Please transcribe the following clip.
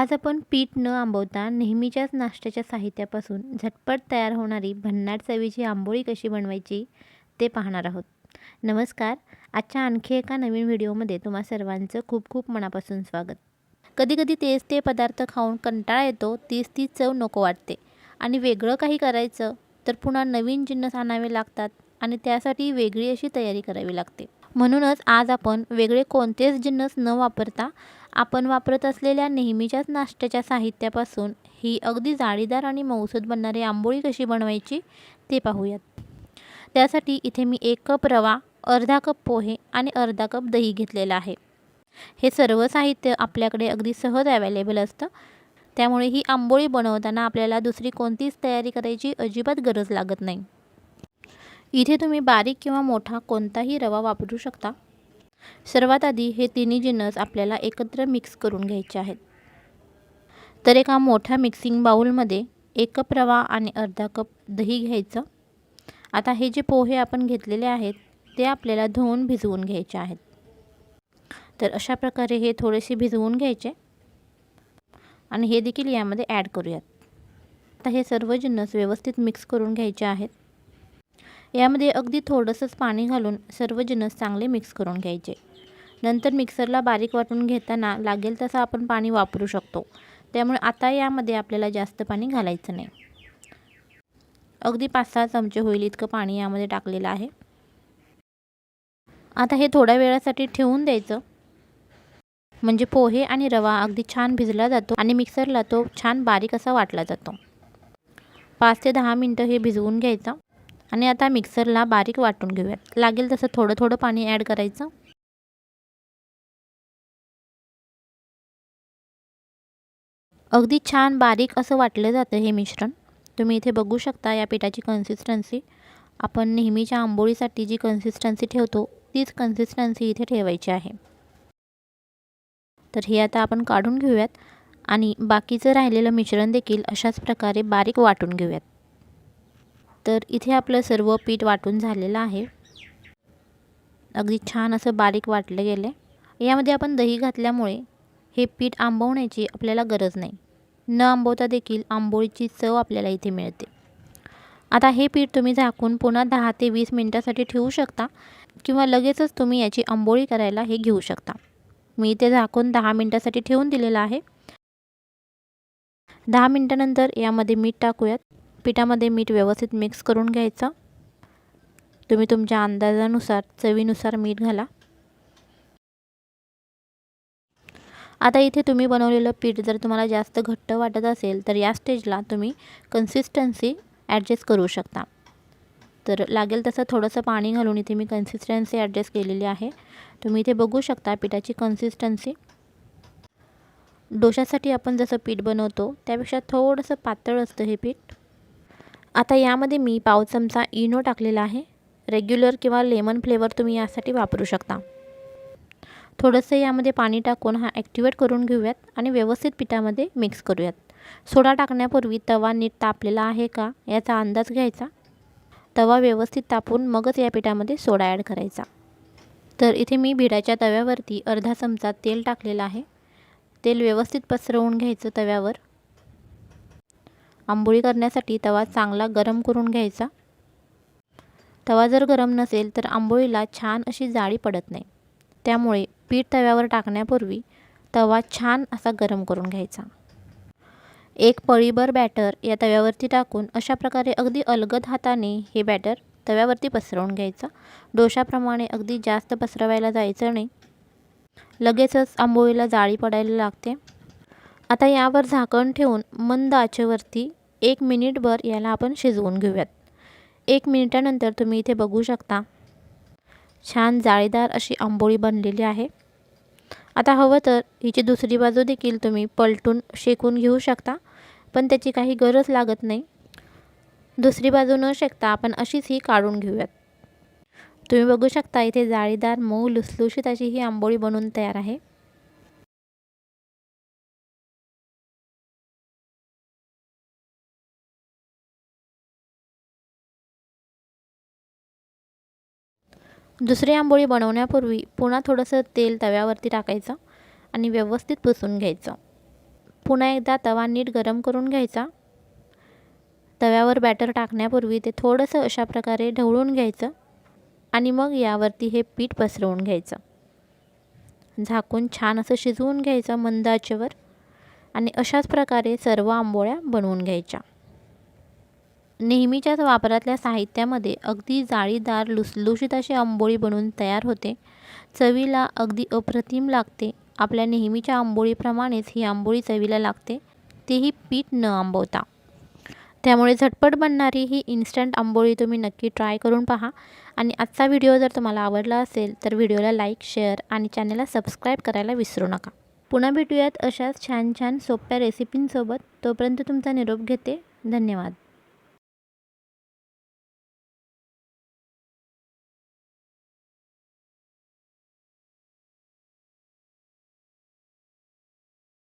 आज आपण पीठ न आंबवता नेहमीच्याच नाश्त्याच्या साहित्यापासून झटपट तयार होणारी भन्नाट चवीची आंबोळी कशी बनवायची ते पाहणार आहोत. नमस्कार आजच्या आणखी एका नवीन व्हिडिओमध्ये तुम्हा सर्वांचं खूप खूप मनापासून स्वागत. कधीकधी तेच ते पदार्थ खाऊन कंटाळा येतो तीच ती चव नको वाटते. आणि वेगळं काही करायचं तर पुन्हा नवीन जिन्नस आणावे लागतात आणि त्यासाठी वेगळी अशी तयारी करावी लागते. म्हणूनच आज आपण वेगळे कोणतेच जिन्नस न वापरता आपण वापरत असलेल्या नेहमीच्याच नाश्त्याच्या साहित्यापासून ही अगदी जाळीदार आणि मऊसद बनणारी आंबोळी कशी बनवायची ते पाहूयात. त्यासाठी इथे मी एक कप रवा अर्धा कप पोहे आणि अर्धा कप दही घेतलेलं आहे. हे सर्व साहित्य आपल्याकडे अगदी सहज अवेलेबल असतं. त्यामुळे ही आंबोळी बनवताना आपल्याला दुसरी कोणतीच तयारी करायची अजिबात गरज लागत नाही. इथे तुम्ही बारीक किंवा मोठा कोणताही रवा वापरू शकता. सर्वात आधी हे तिन्ही जिन्नस आपल्याला एकत्र मिक्स करून घ्यायचे आहेत. तर एका मोठ्या मिक्सिंग बाऊलमध्ये एक कप रवा आणि अर्धा कप दही घ्यायचं. आता हे जे पोहे आपण घेतलेले आहेत ते आपल्याला धुवून भिजवून घ्यायचे आहेत. तर अशा प्रकारे हे थोडेसे भिजवून घ्यायचे. आणि हे देखील यामध्ये ॲड करूयात. आता हे सर्व जिन्नस व्यवस्थित मिक्स करून घ्यायचे आहेत. यामध्ये अगदी थोडंसंच पाणी घालून सर्व जिनस चांगले मिक्स करून घ्यायचे. नंतर मिक्सरला बारीक वाटून घेताना लागेल तसं आपण पाणी वापरू शकतो. त्यामुळे आता यामध्ये आपल्याला जास्त पाणी घालायचं नाही. अगदी पाच सहा चमचे होईल इतकं पाणी यामध्ये टाकलेलं आहे. आता हे थोड्या वेळासाठी ठेवून द्यायचं. म्हणजे पोहे आणि रवा अगदी छान भिजला जातो आणि मिक्सरला तो छान बारीक असा वाटला जातो. पाच ते दहा मिनटं हे भिजवून घ्यायचं. आणि आता मिक्सरला बारीक वाटून घेऊयात. लागेल तसं थोडं थोडं पाणी ॲड करायचं. अगदी छान बारीक असं वाटलं जातं हे मिश्रण. तुम्ही इथे बघू शकता या पिठाची कन्सिस्टन्सी आपण नेहमीच्या आंबोळीसाठी जी कन्सिस्टन्सी ठेवतो तीच कन्सिस्टन्सी इथे ठेवायची आहे. तर हे आता आपण काढून घेऊयात आणि बाकीचं राहिलेलं मिश्रण देखील अशाच प्रकारे बारीक वाटून घेऊयात. तर इथे आपलं सर्व पीठ वाटून झालेलं आहे. अगदी छान असं बारीक वाटलं गेलं आहे यामध्ये आपण दही घातल्यामुळे हे पीठ आंबवण्याची आपल्याला गरज नाही. न आंबवता देखील आंबोळीची चव आपल्याला इथे मिळते. आता हे पीठ तुम्ही झाकून पुन्हा दहा ते वीस मिनटासाठी ठेवू शकता किंवा लगेचच तुम्ही याची आंबोळी करायला हे घेऊ शकता. मी इथे झाकून दहा मिनटासाठी ठेवून दिलेलं आहे. दहा मिनटानंतर यामध्ये मीठ टाकूयात. पिठामध्ये मीठ व्यवस्थित मिक्स करून घ्यायचं. तुम्ही तुमच्या अंदाजानुसार चवीनुसार मीठ घाला. आता इथे तुम्ही बनवलेलं पीठ जर तुम्हाला जास्त घट्ट वाटत असेल तर या स्टेजला तुम्ही कन्सिस्टन्सी ॲडजस्ट करू शकता. तर लागेल तसं थोडंसं पाणी घालून इथे मी कन्सिस्टन्सी ॲडजस्ट केलेली आहे. तुम्ही इथे बघू शकता पिठाची कन्सिस्टन्सी डोशासाठी आपण जसं पीठ बनवतो त्यापेक्षा थोडंसं पातळ असतं हे पीठ. आता यामध्ये मी पाव चमचा इनो टाकलेला आहे. रेग्युलर किंवा लेमन फ्लेवर तुम्ही यासाठी वापरू शकता. थोडंसं यामध्ये पाणी टाकून हा ॲक्टिवेट करून घेऊयात आणि व्यवस्थित पिठामध्ये मिक्स करूयात. सोडा टाकण्यापूर्वी तवा नीट तापलेला आहे का याचा अंदाज घ्यायचा? तवा व्यवस्थित तापून मगच या पिठामध्ये सोडा ॲड करायचा. तर इथे मी भिडाच्या तव्यावरती अर्धा चमचा तेल टाकलेलं आहे. तेल व्यवस्थित पसरवून घ्यायचं तव्यावर. आंबोळी करण्यासाठी तवा चांगला गरम करून घ्यायचा. तवा जर गरम नसेल तर आंबोळीला छान अशी जाळी पडत नाही. त्यामुळे पीठ तव्यावर टाकण्यापूर्वी तवा छान असा गरम करून घ्यायचा. एक पळीभर बॅटर या तव्यावरती टाकून अशा प्रकारे अगदी अलगद हाताने हे बॅटर तव्यावरती पसरवून घ्यायचं. डोशाप्रमाणे अगदी जास्त पसरवायला जायचं नाही. लगेचच आंबोळीला जाळी पडायला लागते. आता यावर झाकण ठेवून मंद आचेवरती एक मिनिटभर याला आपण शिजवून घेऊयात. एक मिनिटानंतर तुम्ही इथे बघू शकता. छान जाळीदार अशी आंबोळी बनलेली आहे. आता हवं तर हिची दुसरी बाजू देखील तुम्ही पलटून शेकून घेऊ शकता पण त्याची काही गरज लागत नाही. दुसरी बाजू न शेकता आपण अशीच ही काढून घेऊयात. तुम्ही बघू शकता इथे जाळीदार मऊ लुसलुशीत अशी ही आंबोळी बनवून तयार आहे. दुसरी आंबोळी बनवण्यापूर्वी पुन्हा थोडंसं तेल तव्यावरती टाकायचं आणि व्यवस्थित पुसून घ्यायचं. पुन्हा एकदा तवा नीट गरम करून घ्यायचा. तव्यावर बॅटर टाकण्यापूर्वी ते थोडंसं अशा प्रकारे ढवळून घ्यायचं आणि मग यावरती हे पीठ पसरवून घ्यायचं. झाकून छान असं शिजवून घ्यायचं मंदाचेवर आणि अशाच प्रकारे सर्व आंबोळ्या बनवून घ्यायच्या. नेहमीच्याच वापरातल्या साहित्यामध्ये अगदी जाळीदार लुसलुशीत अशी आंबोळी बनवून तयार होते. चवीला अगदी अप्रतिम लागते. आपल्या नेहमीच्या आंबोळीप्रमाणेच ही आंबोळी चवीला लागते. तेही पीठ न आंबवता. त्यामुळे झटपट बनणारी ही इन्स्टंट आंबोळी तुम्ही नक्की ट्राय करून पहा. आणि आजचा व्हिडिओ जर तुम्हाला आवडला असेल तर व्हिडिओला लाईक शेअर आणि चॅनलला सबस्क्राईब करायला विसरू नका. पुन्हा भेटूयात अशाच छान छान सोप्या रेसिपींसोबत तोपर्यंत तुमचा निरोप घेते. धन्यवाद.